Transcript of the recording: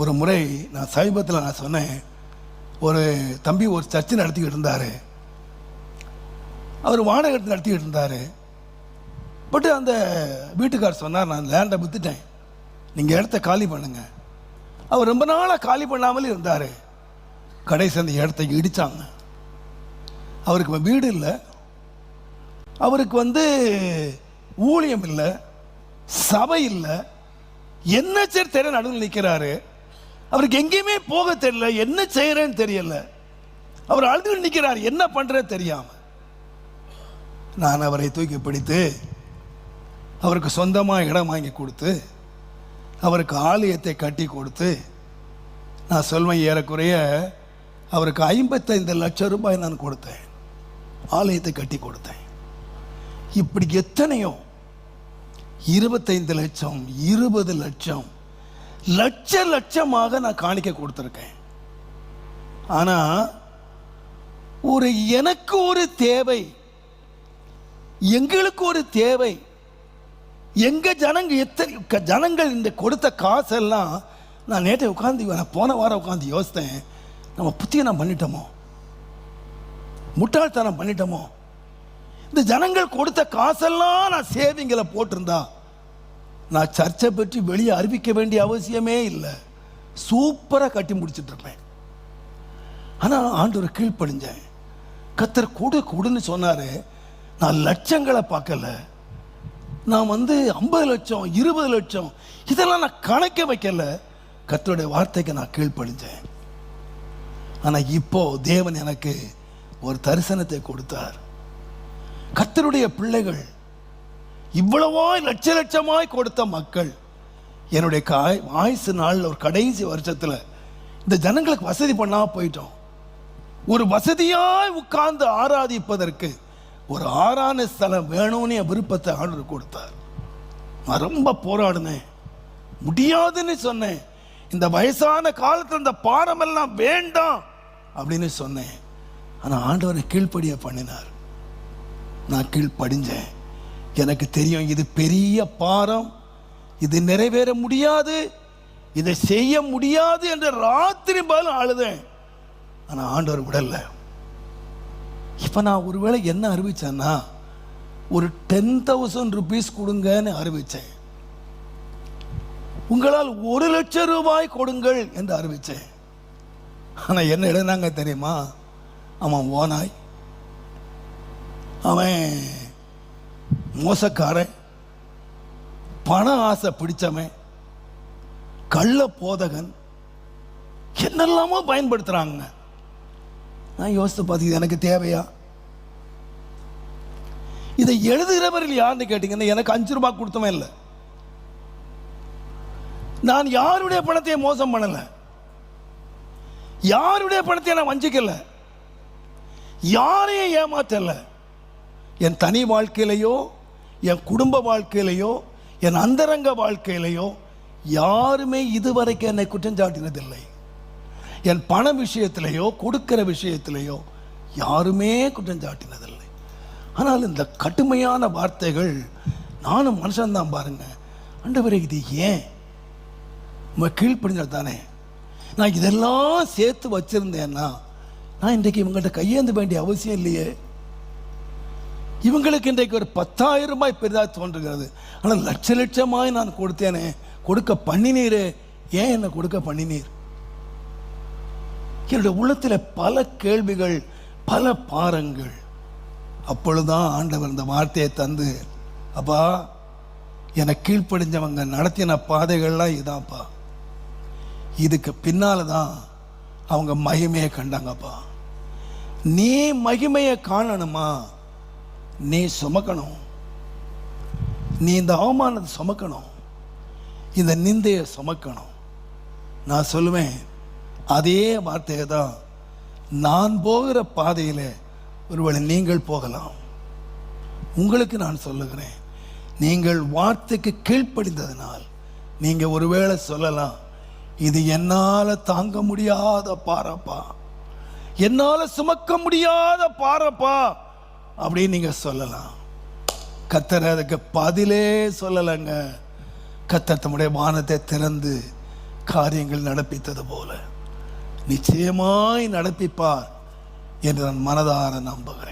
ஒரு முறை நான் சமீபத்தில் நான் சொன்னேன். ஒரு தம்பி ஒரு சர்ச்சை நடத்திக்கிட்டு இருந்தார். அவர் வாடகை நடத்திக்கிட்டு இருந்தார். பட் அந்த வீட்டுக்கார் சொன்னார் நான் லேண்டை விற்றுட்டேன் நீங்கள் இடத்த காலி பண்ணுங்கள் அவர் ரொம்ப நாளாக காலி பண்ணாமலே இருந்தார். கடைசி அந்த இடத்த இடித்தாங்க அவருக்கு வீடு இல்லை. அவருக்கு வந்து ஊழியம் இல்லை. சபை இல்லை. என்ன சரி தெரிய நடுவில் நிற்கிறாரு அவருக்கு எங்கேயுமே போக தெரியல. என்ன செய்யறேன்னு தெரியல. அவர் அழுது நிற்கிறார் என்ன பண்ணுறது தெரியாம. நான் அவரை தூக்கி பிடித்து அவருக்கு சொந்தமாக இடம் வாங்கி கொடுத்து அவருக்கு ஆலயத்தை கட்டி கொடுத்து நான் சொல்வேன் ஏறக்குறைய அவருக்கு ஐம்பத்தைந்து லட்சம் ரூபாய் நான் கொடுத்தேன். ஆலயத்தை கட்டி கொடுத்தேன். இப்படி எத்தனையோ? இருபத்தைந்து லட்சம் இருபது லட்சம் லட்ச லட்சமாக நான் காணிக்க கொடுத்துருக்கேன். ஆனா ஒரு எனக்கு ஒரு தேவை எங்களுக்கு ஒரு தேவை எங்க ஜனங்க எத்தனை க- ஜனங்கள் இந்த கொடுத்த காசெல்லாம் நான் நேற்று உட்காந்து நான் போன வாரம் உட்காந்து யோசித்தேன். நம்ம புத்தியனம் பண்ணிட்டோமோ? முட்டாள்தனம் பண்ணிட்டோமோ? இந்த ஜனங்கள் கொடுத்த காசெல்லாம் நான் சேவிங்கில் போட்டிருந்தா நான் சர்ச்சை பற்றி வெளியே அறிவிக்க வேண்டிய அவசியமே இல்லை. சூப்பராக கட்டி முடிச்சிட்டு இருப்பேன். ஆனால் ஆண்டவர் கீழ்ப்படிஞ்சேன். கத்தர் கொடு கொடுன்னு சொன்னார். நான் லட்சங்களை பார்க்கல. நான் வந்து ஐம்பது லட்சம் இருபது லட்சம் இதெல்லாம் நான் கணக்க வைக்கல. கத்தருடைய வார்த்தைக்கு நான் கீழ்ப்படிஞ்சேன். ஆனால் இப்போ தேவன் எனக்கு ஒரு தரிசனத்தை கொடுத்தார். கத்தருடைய பிள்ளைகள் இவ்வளவாய் லட்ச லட்சமாய் கொடுத்த மக்கள் என்னுடைய காய் ஆயுசு நாள் ஒரு கடைசி வருஷத்தில் இந்த ஜனங்களுக்கு வசதி பண்ணாம போயிட்டோம். ஒரு வசதியாய் உட்கார்ந்து ஆராதிப்பதற்கு ஒரு ஆறான ஸ்தலம் வேணும்னு என் விருப்பத்தை ஆர்டர் கொடுத்தார். நான் ரொம்ப போராடினேன். முடியாதுன்னு சொன்னேன். இந்த வயசான காலத்தில் இந்த பாரமெல்லாம் வேண்டாம் அப்படின்னு சொன்னேன். ஆனால் ஆண்டவரை கீழ்ப்படிய பண்ணினார். நான் கீழ்ப்படிஞ்சேன். எனக்கு தெரியும் இது பெரிய பாரம். இது நிறைவேற முடியாது. இதை செய்ய முடியாது என்று ராத்திரி பதில் அழுதேன். ஆனால் ஆண்டவர் விடல. இப்போ நான் ஒருவேளை என்ன அறிவிச்சேன்னா ஒரு டென் தௌசண்ட் ருபீஸ் கொடுங்கன்னு அறிவித்தேன் உங்களால் ஒரு லட்சம் ரூபாய் கொடுங்கள் என்று அறிவித்தேன் ஆனால் என்ன எழுதினாங்க தெரியுமா? அவன் ஓனாய் அவன் மோசக்காரன். பண ஆசை பிடிச்சவன். கள்ள போதகன். என்னெல்லாமோ பயன்படுத்துறாங்க. நான் யோசித்து பார்த்து எனக்கு தேவையா? இதை எழுதுகிறவர்கள் யாருன்னு கேட்டீங்கன்னா எனக்கு அஞ்சு ரூபாய் கொடுத்தவன் இல்லை. நான் யாருடைய பணத்தையும் மோசம் பண்ணல. யாருடைய பணத்தையும் நான் வஞ்சிக்கல. யாரையும் ஏமாற்றலை என் தனி வாழ்க்கையிலையோ என் குடும்ப வாழ்க்கையிலையோ என் அந்தரங்க வாழ்க்கையிலையோ யாருமே இதுவரைக்கும் என்னை குற்றம் சாட்டினதில்லை. என் பண விஷயத்திலேயோ கொடுக்கிற விஷயத்திலேயோ யாருமே குற்றம் சாட்டினதில்லை. ஆனால் இந்த கடுமையான வார்த்தைகள் நானும் மனுஷன்தான் பாருங்க. அண்டவரே இது ஏன்? உங்க கீழ்ப்படிஞ்சது தானே? நான் இதெல்லாம் சேர்த்து வச்சிருந்தேன்னா நான் இன்றைக்கு இவங்கள்ட்ட கையேந்த வேண்டிய அவசியம் இல்லையே. இவங்களுக்கு இன்றைக்கு ஒரு பத்தாயிரம் ரூபாய் பெரிதாக தோன்றுகிறது. ஆனால் லட்ச லட்சமாய் நான் கொடுத்தேனே கொடுக்க பண்ணினீர். ஏன் என்னை கொடுக்க பண்ணினீர்? என்னுடைய உள்ளத்தில் பல கேள்விகள் பல பாரங்கள். அப்பொழுதுதான் ஆண்டவர் இந்த வார்த்தையை தந்து அப்பா என்னை கீழ்ப்படிஞ்சவங்க நடத்தின பாதைகள்லாம் இதான்ப்பா இதுக்கு பின்னால தான் அவங்க மகிமையை கண்டாங்கப்பா. நீ மகிமையை காணணுமா? நீ சுமக்கணும். நீ இந்த அவமானத்தை சுமக்கணும். இந்த நிந்தையை சுமக்கணும். நான் சொல்லுவேன் அதே வார்த்தையை தான் நான் போகிற பாதையில் ஒருவேளை நீங்கள் போகலாம். உங்களுக்கு நான் சொல்லுகிறேன் நீங்கள் வார்த்தைக்கு கீழ்ப்படிந்ததனால் நீங்கள் ஒருவேளை சொல்லலாம் இது என்னால் தாங்க முடியாத பாரப்பா என்னால் சுமக்க முடியாத பாரப்பா அப்படின்னு நீங்கள் சொல்லலாம். கத்தர் அதுக்கு பதிலே சொல்லலைங்க. கத்தர் தம்முடைய வானத்தை திறந்து காரியங்கள் நடப்பித்தது போல. நிச்சயமாய் நடப்பிப்பார் என்று நான் மனதார நம்புகிறேன்.